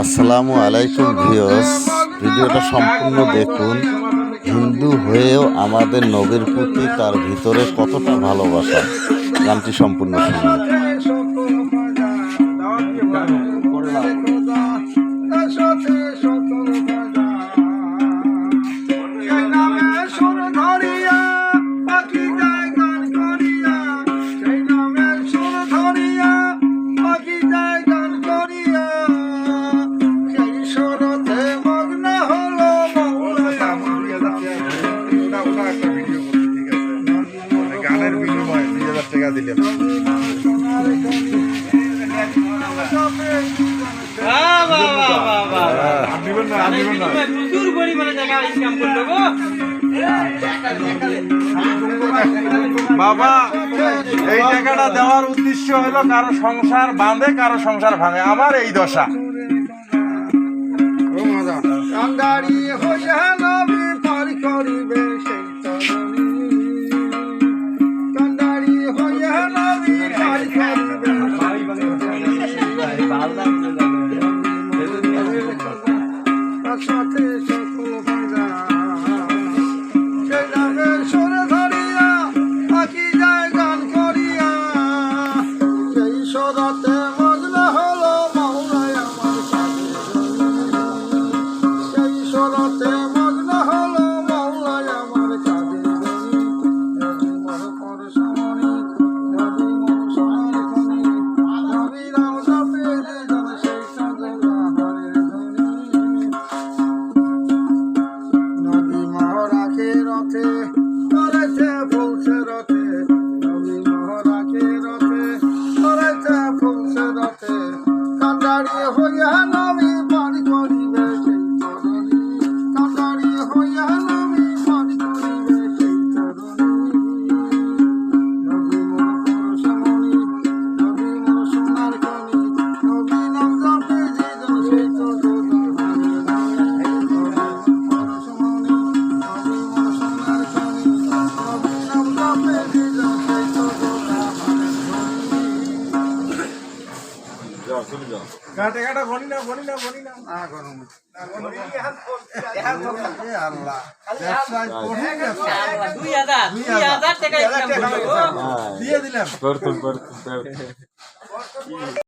আসসালামু আলাইকুম ভিওস ভিডিওটা সম্পূর্ণ দেখুন। হিন্দু হয়েও আমাদের নবীর প্রতি তার ভিতরে কতটা ভালোবাসা। গানটি সম্পূর্ণ শুনুন। বাবা, এই টাকাটা দেওয়ার উদ্দেশ্য হলো কারও সংসার বাঁধে, কারও সংসার ভাঙে। আমার এই দশা। তার সাথে সকল ভাজা সেই নামের সুরে ধরিয়া আকি যায় সদাতে মজলা হলো মাওলায় আমার সেই সরতে several টাকাটা গনি না গনি না গনি না হাজার দুই